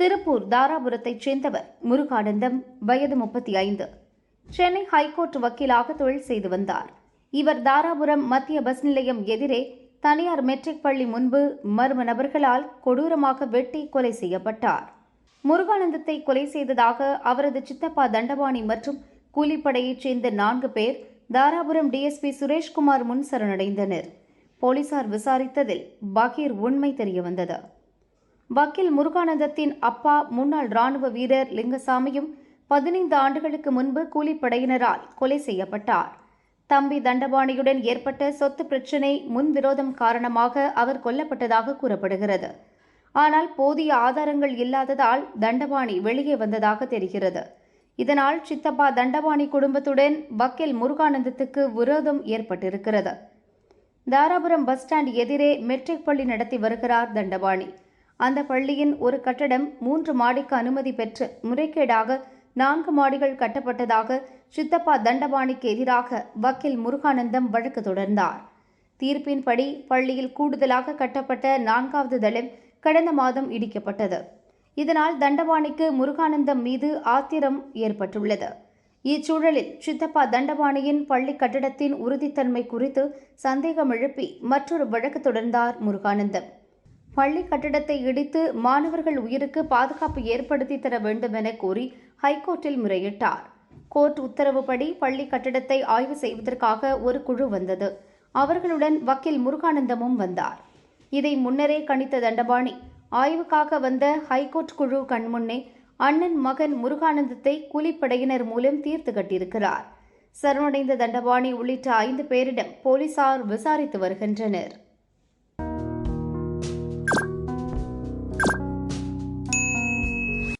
திருப்பூர் தாராபுரத்தைச் சேர்ந்தவர் முருகானந்தம் வயது முப்பத்தி ஐந்து சென்னை ஹைகோர்ட் வக்கீலாக தொழில் செய்து வந்தார். இவர் தாராபுரம் மத்திய பஸ் நிலையம் எதிரே தனியார் மெட்ரிக் பள்ளி முன்பு மர்ம நபர்களால் கொடூரமாக வெட்டி கொலை செய்யப்பட்டார். முருகானந்தத்தை கொலை செய்ததாக அவரது சித்தப்பா தண்டபாணி மற்றும் கூலிப்படையைச் சேர்ந்த நான்கு பேர் தாராபுரம் டிஎஸ்பி சுரேஷ்குமார் முன் சரணடைந்தனர். போலீசார் விசாரித்ததில் பகீர் உண்மை தெரியவந்தது. வக்கீல் முருகானந்தத்தின் அப்பா முன்னாள் ராணுவ வீரர் லிங்கசாமியும் பதினைந்து ஆண்டுகளுக்கு முன்பு கூலிப்படையினரால் கொலை செய்யப்பட்டார். தம்பி தண்டபாணியுடன் ஏற்பட்ட சொத்து பிரச்சினை முன்விரோதம் காரணமாக அவர் கொல்லப்பட்டதாக கூறப்படுகிறது. ஆனால் போதிய ஆதாரங்கள் இல்லாததால் தண்டபாணி வெளியே வந்ததாக தெரிகிறது. இதனால் சித்தப்பா தண்டபாணி குடும்பத்துடன் வக்கீல் முருகானந்தத்துக்கு விரோதம் ஏற்பட்டிருக்கிறது. தாராபுரம் பஸ் ஸ்டாண்ட் எதிரே மெட்ரிக் பள்ளி நடத்தி வருகிறார் தண்டபாணி. அந்த பள்ளியின் ஒரு கட்டடம் மூன்று மாடிக்கு அனுமதி பெற்று முறைகேடாக நான்கு மாடிகள் கட்டப்பட்டதாக சித்தப்பா தண்டபாணிக்கு எதிராக வக்கீல் முருகானந்தம் வழக்கு தொடர்ந்தார். தீர்ப்பின்படி பள்ளியில் கூடுதலாக கட்டப்பட்ட நான்காவது தளம் கடந்த மாதம் இடிக்கப்பட்டது. இதனால் தண்டபாணிக்கு முருகானந்தம் மீது ஆத்திரம் ஏற்பட்டுள்ளது. இச்சூழலில் சித்தப்பா தண்டபாணியின் பள்ளி கட்டடத்தின் உறுதித்தன்மை குறித்து சந்தேகம் எழுப்பி மற்றொரு வழக்கு தொடர்ந்தார் முருகானந்தம். பள்ளி கட்டடத்தை இடித்து மாணவர்கள் உயிருக்கு பாதுகாப்பு ஏற்படுத்தி தர வேண்டும் என கோரி ஹைகோர்ட்டில் முறையிட்டார். கோர்ட் உத்தரவுப்படி பள்ளி கட்டடத்தை ஆய்வு செய்வதற்காக ஒரு குழு வந்தது. அவர்களுடன் வக்கீல் முருகானந்தமும் வந்தார். இதை முன்னரே கணித்த தண்டபாணி ஆய்வுக்காக வந்த ஹைகோர்ட் குழு கண்முன்னே அண்ணன் மகன் முருகானந்தத்தை கூலிப்படையினர் மூலம் தீர்த்து கட்டியிருக்கிறார். சரணடைந்த தண்டபாணி உள்ளிட்ட ஐந்து பேரிடம் போலீசார் விசாரித்து வருகின்றனர்.